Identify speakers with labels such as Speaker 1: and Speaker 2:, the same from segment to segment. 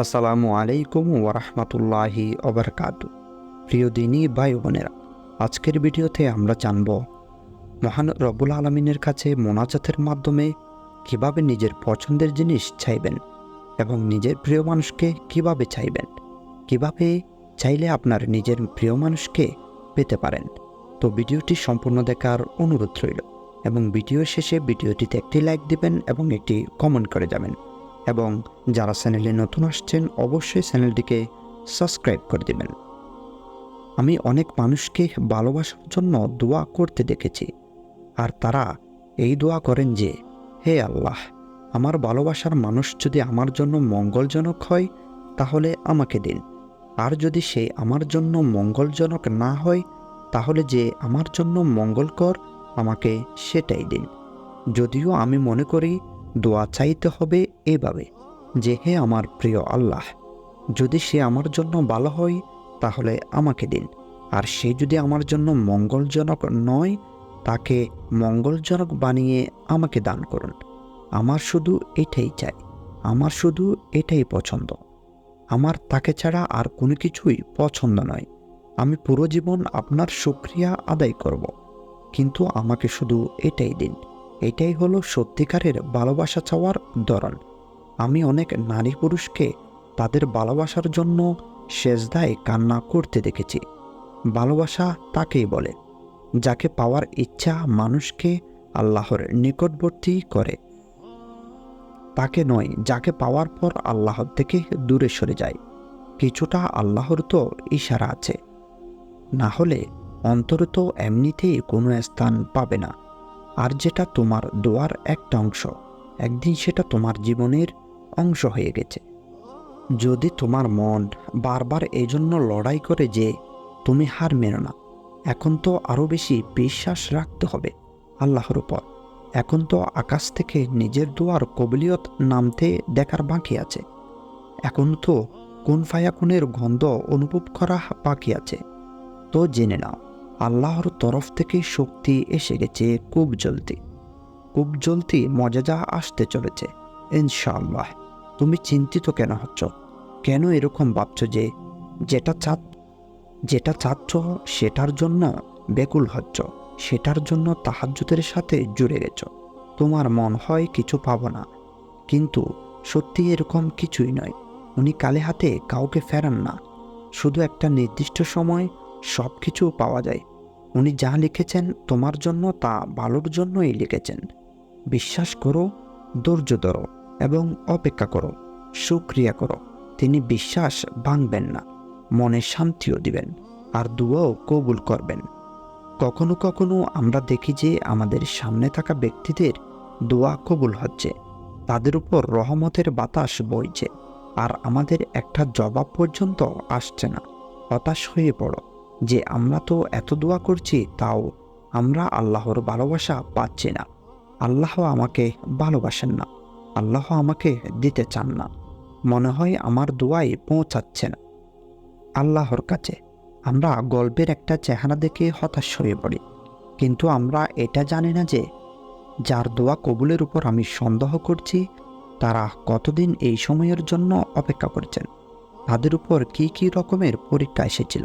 Speaker 1: আসসালামু আলাইকুম ওরহমতুল্লাহি অবরকাত প্রিয় দিনী ভাই বোনেরা, আজকের ভিডিওতে আমরা জানব, মহান রবুল আলমিনের কাছে মোনাজাতের মাধ্যমে কীভাবে নিজের পছন্দের জিনিস চাইবেন এবং নিজের প্রিয় মানুষকে কীভাবে চাইবেন? কীভাবে চাইলে আপনার নিজের প্রিয় মানুষকে পেতে পারেন? তো ভিডিওটি সম্পূর্ণ দেখার অনুরোধ রইল এবং ভিডিও শেষে ভিডিওটিতে একটি লাইক দিবেন এবং একটি কমেন্ট করে যাবেন। এবং যারা চ্যানেলে নতুন আসছেন, অবশ্যই চ্যানেলটিকে সাবস্ক্রাইব করে দেবেন। আমি অনেক মানুষকে ভালোবাসার জন্য দোয়া করতে দেখেছি, আর তারা এই দোয়া করেন যে, হে আল্লাহ, আমার ভালোবাসার মানুষ যদি আমার জন্য মঙ্গলজনক হয়, তাহলে আমাকে দিন। আর যদি সে আমার জন্য মঙ্গলজনক না হয়, তাহলে যে আমার জন্য মঙ্গলকর, আমাকে সেটাই দিন। যদিও আমি মনে করি দোয়া চাইতে হবে এভাবে যে, হে আমার প্রিয় আল্লাহ, যদি সে আমার জন্য ভালো হয়, তাহলে আমাকে দিন। আর সে যদি আমার জন্য মঙ্গলজনক নয়, তাকে মঙ্গলজনক বানিয়ে আমাকে দান করুন। আমার শুধু এটাই চাই। আমার শুধু এটাই পছন্দ। আমার তাকে ছাড়া আর কোনো কিছুই পছন্দ নয়। আমি পুরো জীবন আপনার সুক্রিয়া আদায় করব। কিন্তু আমাকে শুধু এটাই দিন। এটাই হলো সত্যিকারের ভালোবাসা চাওয়ার ধরন। আমি অনেক নারী পুরুষকে তাদের ভালোবাসার জন্য সেজদায় কান্না করতে দেখেছি। ভালোবাসা তাকেই বলে, যাকে পাওয়ার ইচ্ছা মানুষকে আল্লাহর নিকটবর্তী করে। তাকে নয়, যাকে পাওয়ার পর আল্লাহর থেকে দূরে সরে যায়। কিছুটা আল্লাহর তো ইশারা আছে। না হলে অন্তর তো এমনিতেই কোনো স্থান পাবে না। আর যেটা তোমার দোয়ার একটা অংশ, একদিন সেটা তোমার জীবনের অংশ হয়ে গেছে। যদি তোমার মন বারবার এই জন্য লড়াই করে যে, তুমি হার মেনো না। এখন তো আরও বেশি বিশ্বাস রাখতে হবে আল্লাহর উপর। এখন তো আকাশ থেকে নিজের দোয়ার কবলিয়ত নামতে দেখার বাকি আছে। এখন তো কোন ফায়াকুনের গন্ধ অনুভব করা বাকি আছে। তো জেনে নাও আল্লাহর তরফ থেকে শক্তি এসে গেছে খুব জলদি। খুব জলদি মজাজা আসতে চলেছে, ইনশাআল্লাহ। তুমি চিন্তিত কেন হচ্ছ? কেন এরকম ভাবছ যে যেটা চা যেটা চাচ্ছ সেটার জন্য বেকুল হচ্ছ, সেটার জন্য তাহাজ্জুদের সাথে জুড়ে গেছ। তোমার মন হয় কিছু পাবো না, কিন্তু সত্যি এরকম কিছুই নয়। উনি কালে হাতে কাউকে ফেরান না। শুধু একটা নির্দিষ্ট সময় সব কিছু পাওয়া যায়। উনি যা লিখেছেন তোমার জন্য তা ভালোর জন্যই লিখেছেন। বিশ্বাস করো, ধৈর্য ধরো এবং অপেক্ষা করো, সুক্রিয়া করো। তিনি বিশ্বাস ভাঙবেন না, মনে শান্তিও দিবেন আর দুয়াও কবুল করবেন। কখনো কখনো আমরা দেখি যে আমাদের সামনে থাকা ব্যক্তিদের দোয়া কবুল হচ্ছে, তাদের উপর রহমতের বাতাস বইছে আর আমাদের একটা জবাব পর্যন্ত আসছে না, হতাশ হয়ে পড়ো। যে আমরা তো এত দোয়া করছি, তাও আমরা আল্লাহর ভালোবাসা পাচ্ছি না। আল্লাহ আমাকে ভালোবাসেন না। আল্লাহ আমাকে দিতে চান না। মনে হয় আমার দোয়াই পৌঁছাচ্ছে না আল্লাহর কাছে আমরা গল্পের একটা চেহারা দেখে হতাশ হয়ে পড়ি। কিন্তু আমরা এটা জানি না যে, যার দোয়া কবুলের উপর আমি সন্দেহ করছি, তারা কতদিন এই সময়ের জন্য অপেক্ষা করছেন? তাদের উপর কি কি রকমের পরীক্ষা এসেছিল?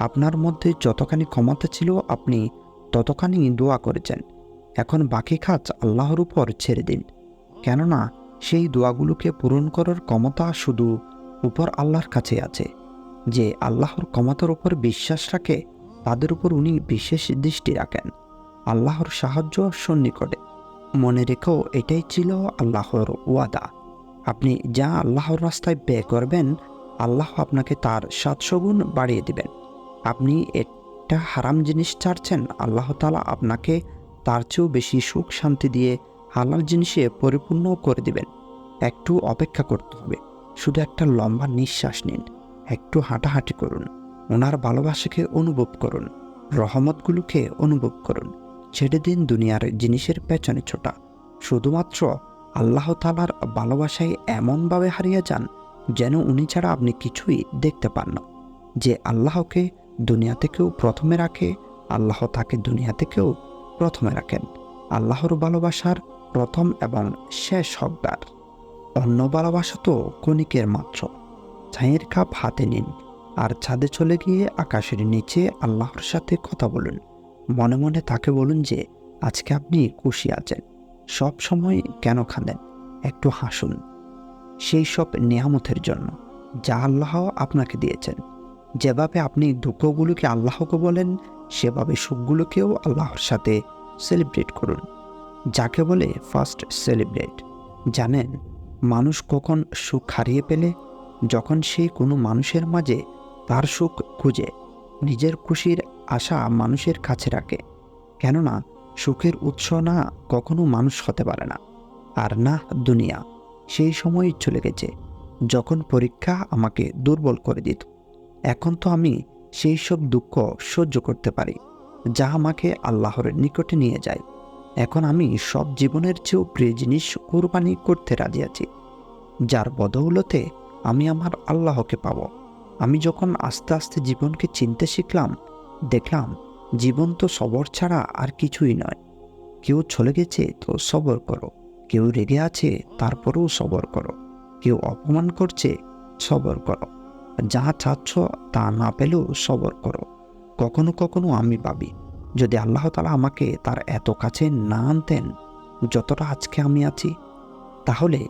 Speaker 1: আপনার মধ্যে যতখানি ক্ষমতা ছিল, আপনি ততখানি দোয়া করেছেন। এখন বাকি কাজ আল্লাহর উপর ছেড়ে দিন। কেননা, সেই দোয়াগুলোকে পূরণ করার ক্ষমতা শুধু উপর আল্লাহর কাছে আছে। যে আল্লাহর ক্ষমতার উপর বিশ্বাস রাখে, তাদের উপর উনি বিশেষ দৃষ্টি রাখেন। আল্লাহর সাহায্য সন্নিকটে। মনে রেখেও এটাই ছিল আল্লাহর ওয়াদা। আপনি যা আল্লাহর রাস্তায় ব্যয় করবেন, আল্লাহ আপনাকে তার সাতশো গুণ বাড়িয়ে দিবেন। আপনি একটা হারাম জিনিস ছাড়ছেন, আল্লাহ তালা আপনাকে তার চেয়েও বেশি সুখ শান্তি দিয়ে হালাল জিনিসে পরিপূর্ণ করে দিবেন। একটু অপেক্ষা করতে হবে। শুধু একটা লম্বা নিঃশ্বাস নিন। একটু হাঁটাহাঁটি করুন। ওনার ভালোবাসাকে অনুভব করুন। রহমতগুলোকে অনুভব করুন। ছেড়ে দিন দুনিয়ার জিনিসের পেছনে ছোটা। শুধুমাত্র আল্লাহ তালার ভালোবাসায় এমনভাবে হারিয়ে যান, যেন উনি ছাড়া আপনি কিছুই দেখতে পান না। যে আল্লাহকে দুনিয়া থেকেও প্রথমে রাখে, আল্লাহ তাকে দুনিয়া থেকেও প্রথমে রাখেন। আল্লাহর ভালোবাসার প্রথম এবং শেষ হকদার। অন্য ভালোবাসা তো কণিকের মাত্র। ছাইয়ের কাপ হাতে নিন, আর ছাদে চলে গিয়ে আকাশের নিচে আল্লাহর সাথে কথা বলুন। মনে মনে তাকে বলুন যে, আজকে আপনি খুশি আছেন। সব সময় কেন খাঁদেন? একটু হাসুন। সেই সব নিয়ামতের জন্য, যা আল্লাহ আপনাকে দিয়েছেন। যেভাবে আপনি দুঃখগুলোকে আল্লাহকে বলেন, সেভাবে সুখগুলোকেও আল্লাহর সাথে সেলিব্রেট করুন। যাকে বলে ফার্স্ট সেলিব্রেট জানেন, মানুষ কখন সুখ হারিয়ে পেলে যখন সে কোনো মানুষের মাঝে তার সুখ খুঁজে, নিজের খুশির আশা মানুষের কাছে রাখে। কেননা, সুখের উৎস না কখনো মানুষ হতে পারে না। আর না, দুনিয়া, সেই সময় চলে গেছে, যখন পরীক্ষা আমাকে দুর্বল করে দিত। এখন তো আমি সেই সব দুঃখ সহ্য করতে পারি, যা আমাকে আল্লাহর নিকটে নিয়ে যায়। এখন আমি সব জীবনের চেয়েও প্রিয় জিনিস কোরবানি করতে রাজি আছি। যার বদৌলতে আমি আমার আল্লাহকে পাব। আমি যখন আস্তে আস্তে জীবনকে চিনতে শিখলাম, দেখলাম জীবন তো সবর ছাড়া আর কিছুই নয়। কেউ চলে গেছে তো সবর করো, কেউ রেগে আছে তারপরেও সবর করো, কেউ অপমান করছে সবর করো। যা চাচ্ছ তা না পেলেও সবর করো। কখনো কখনো আমি ভাবি যদি আল্লাহ তালা আমাকে তার এত কাছে না আনতেন, যতটা আজকে আমি আছি, তাহলে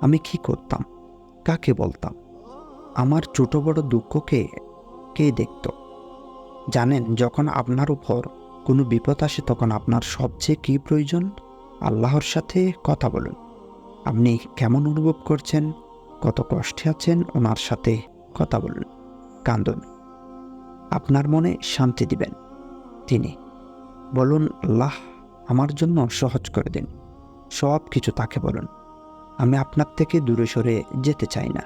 Speaker 1: আমি কি করতাম? কাকে বলতাম? আমার ছোট বড় দুঃখকে কে দেখত? জানেন, যখন আপনার উপর কোনো বিপদ আসে, তখন আপনার সবচেয়ে কী প্রয়োজন? আল্লাহর সাথে কথা বলুন। আপনি কেমন অনুভব করছেন? কত কষ্টে আছেন? ওনার সাথে কথা বলুন কান্দুন। আপনার মনে শান্তি দিবেন। তিনি, বলুন, আল্লাহ আমার জন্য সহজ করে দিন। সব কিছু তাকে বলুন। আমি আপনার থেকে দূরে সরে যেতে চাই না।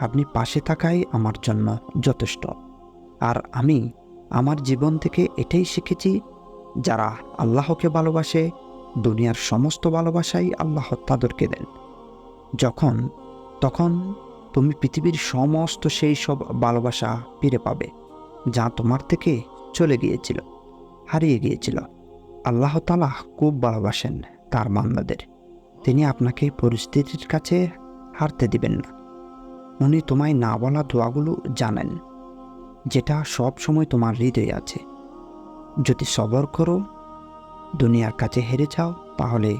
Speaker 1: আপনি পাশে থাকাই আমার জন্য যথেষ্ট। আর আমি আমার জীবন থেকে এটাই শিখেছি, যারা আল্লাহকে ভালোবাসে, দুনিয়ার সমস্ত ভালোবাসাই আল্লাহ তাদেরকে দেন। যখন, তখন তুমি পৃথিবীর সমস্ত সেই সব ভালোবাসা ফিরে পাবে, যা তোমার থেকে চলে গিয়েছিল, হারিয়ে গিয়েছিল। আল্লাহ তালা খুব ভালোবাসেন তার মান্দাদের তিনি আপনাকে পরিস্থিতির কাছে হারতে দিবেন না। উনি তোমায় না বলা দোয়াগুলো জানেন, যেটা সব সময় তোমার হৃদয়ে আছে। যদি সবর করো, দুনিয়ার কাছে হেরে যাও, তাহলে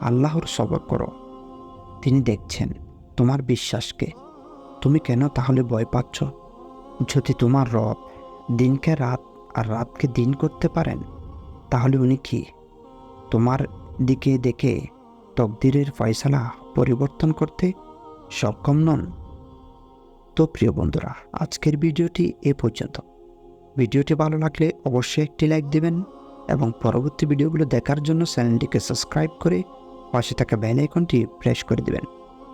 Speaker 1: আল্লাহর সবর করো। তিনি দেখছেন তোমার বিশ্বাসকে। তুমি কেন তাহলে ভয় পাচ্ছ? যদি তোমার রব দিনকে রাত আর রাতকে দিন করতে পারেন, তাহলে উনি কি? তোমার দিকে দেখে তকদিরের ফয়সালা পরিবর্তন করতে সক্ষম নন? তো প্রিয় বন্ধুরা, আজকের ভিডিওটি এ পর্যন্ত। ভিডিওটি ভালো লাগলে অবশ্যই একটি লাইক দেবেন এবং পরবর্তী ভিডিওগুলো দেখার জন্য চ্যানেলটিকে সাবস্ক্রাইব করে পাশে থাকা বেল আইকনটি প্রেস করে দেবেন।